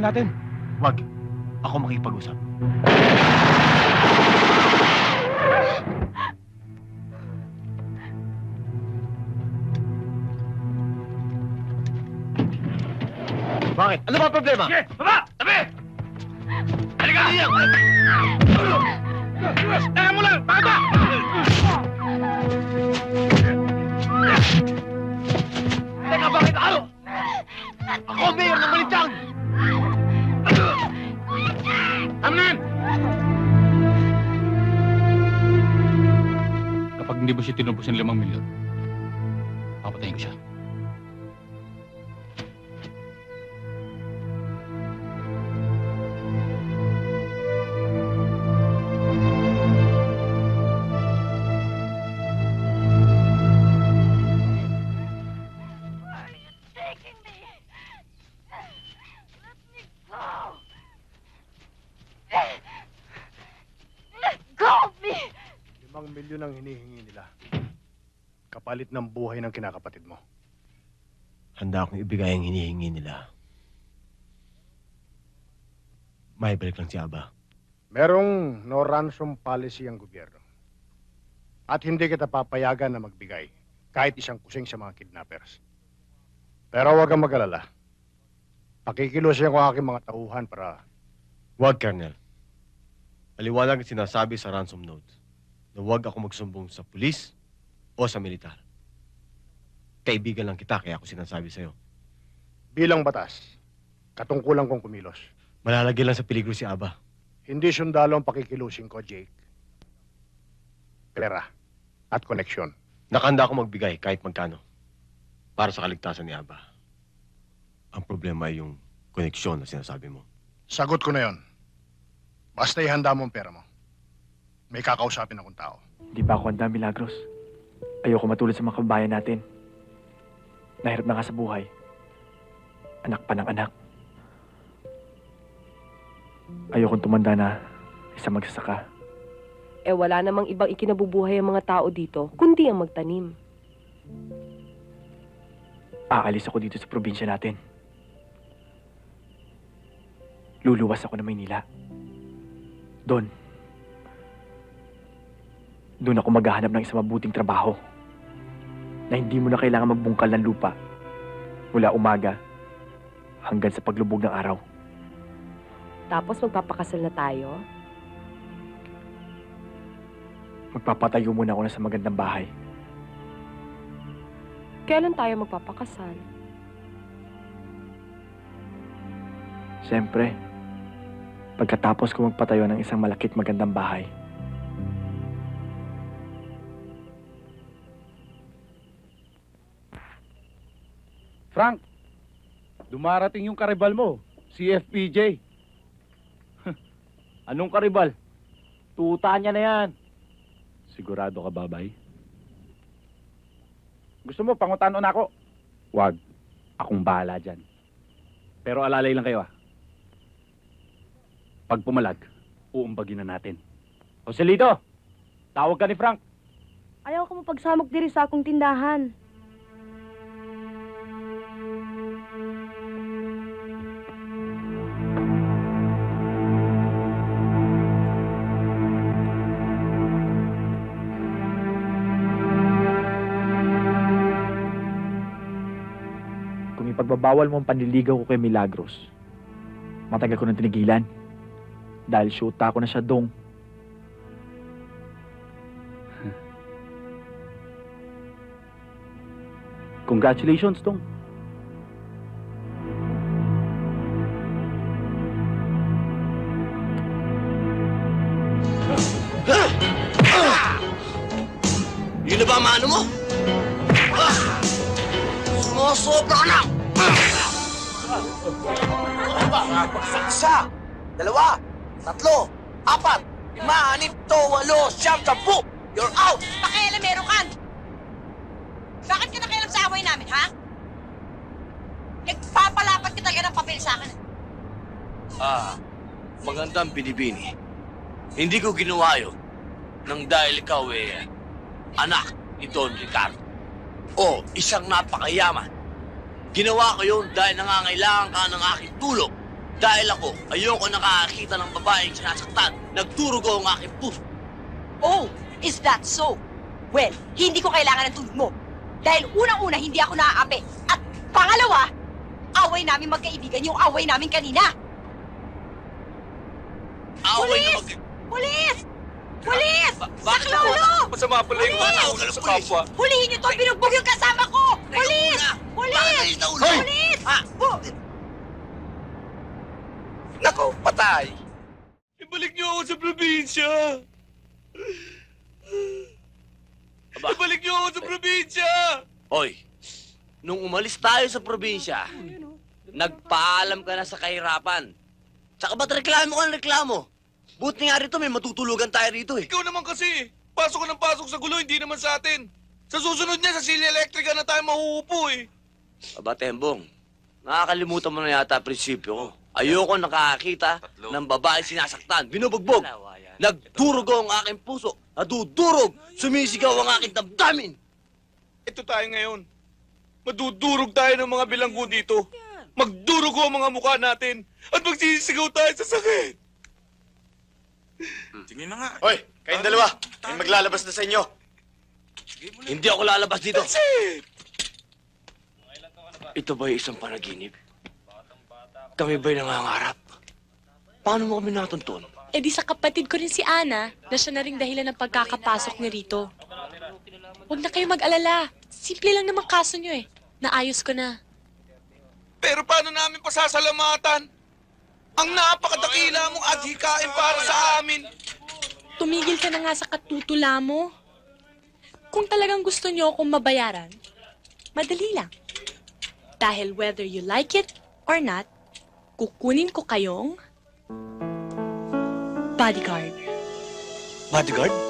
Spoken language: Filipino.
Puntahan natin. Wag. Ako makipag-usap. Bakit? Ano ba ang problema? Sige! Baba! Tabi! Halika niyo! Teka mo lang! Bakit ba? Hindi mo siya tinubos ng limang milyon, papatayin ko siya. Limang milyon ang hinihingi nila. Kapalit ng buhay ng kinakapatid mo. Handa akong ibigay ang hinihingi nila. May balik lang si Aba. Merong no ransom policy ang gobyerno. At hindi kita papayagan na magbigay kahit isang kusing sa mga kidnappers. Pero huwag kang mag-alala. Pakikilusin ko ang aking mga tauhan para Wag, Colonel. Maliwanag ang sinasabi sa ransom note na huwag ako magsumbong sa pulis o sa militar. Kaibigan lang kita kaya ako sinasabi sa'yo. bilang batas, katungkulan kong kumilos. Malalagyan lang sa peligro si Aba. Hindi sundalo ang pakikilusin ko, Jake. Pera at koneksyon. Nakanda ako magbigay kahit magkano para sa kaligtasan ni Aba. Ang problema ay yung koneksyon na sinasabi mo. Sagot ko na yon. Basta ihanda mo ang pera mo. May kakausapin akong tao. Di ba ako handa, Milagros? Ayoko matulad sa mga kababayan natin. Nahirap na nga sa buhay. Anak pa ng anak. Ayokong tumanda na isang magsasaka. Eh wala namang ibang ikinabubuhay ang mga tao dito, kundi ang magtanim. Aalis ako dito sa probinsya natin. Luluwas ako ng Maynila. Doon. Doon ako maghahanap ng isang mabuting trabaho. Na hindi mo na kailangan magbungkal ng lupa. Mula umaga hanggang sa paglubog ng araw. Tapos magpapakasal na tayo. Magpapatayo muna ako na sa magandang bahay. Kailan tayo magpapakasal? Siyempre, pagkatapos ko magpatayo ng isang malakit magandang bahay. Frank, dumarating yung karibal mo, si FPJ. Anong karibal? Tuta niya na yan. Sigurado ka, babay? Gusto mo, pangutano na ako? Wag. Akong bahala dyan. Pero alalay lang kayo ah. Pag pumalag, uumbagin na natin. Joselito, tawag ka ni Frank. Ayaw ko mapagsamok diri sa akong tindahan. Kung ipagbabawal mo ang panliligaw ko kay Milagros, matagal ko nang tinigilan. Dahil shoota ko na siya dong. Congratulations, Tong. Yun na ba ang mano mo? Ah! Sumusobra ka na! Isa, dalawa, tatlo, apat, lima, anim, to, walo, siyam, sampu! You're out! Pakialam meron kan! Bakit ka nakialam sa away namin, ha? Nagpapalapat ka talaga ng papel sa akin. Ah, magandang binibini. Hindi ko ginawa yun nang dahil ikaw eh, anak ni Don Ricardo. O isang napakayaman. Ginawa ko yun dahil nangangailangan ka ng aking tulong Dahil ako, ayoko nakakakita ng babaeng sinasaktan. Nagturugo ang aking puso. Oh, is that so? Well, hindi ko kailangan ng tulong mo. Dahil unang-una, hindi ako naaapi. At pangalawa, away namin magkaibigan yung away namin kanina. Away na Pulis! mag... Pulis! Pulis! Ba- bakit Saklolo! Masama pala yung mga tao sa kapwa. Hulihin niyo to! Binugbog yung kasama ko! Pulis! Pulis! Ulo? Pulis! Ha? Nako, patay. Ibalik niyo ako sa probinsya. Ibalik niyo ako sa probinsya. Hoy, nung umalis tayo sa probinsya, nagpaalam ka na sa kahirapan. Tsaka ba't reklamo ka ng reklamo? Buti nga rito, may matutulugan tayo rito eh. Ikaw naman kasi. Pasok ka ng pasok sa gulo, hindi naman sa atin. Sa susunod niya, sa Silya Electrica na tayo mahuupo eh. Aba, Tembong, nakakalimutan mo na yata ang prinsipyo ko. Ayoko nakakita ng babae sinasaktan, binubugbog. Nagdurugo ang aking puso. Nadudurog. Sumisigaw ang aking damdamin. Ito tayo ngayon. Madudurog tayo ng mga bilanggo dito. Magdurugo ang mga mukha natin. At magsisigaw tayo sa sakit. Sige na nga. Hoy, kayong dalawa. May maglalabas na sa inyo. Hindi ako lalabas dito. That's it! Ito ba'y isang panaginip? Kami ba'y nangangarap? Paano mo kami natuntun? Eh di sa kapatid ko rin si Ana na siya na rin dahilan ng pagkakapasok niya rito. Huwag na kayo mag-alala. Simple lang naman kaso niyo eh. Naayos ko na. Pero paano namin pasasalamatan? Ang napakadakila mong adhikain para sa amin. Tumigil ka na nga sa katutula mo. Kung talagang gusto niyo akong mabayaran, madali lang. Dahil whether you like it or not, kukunin ko kayong bodyguard. Bodyguard?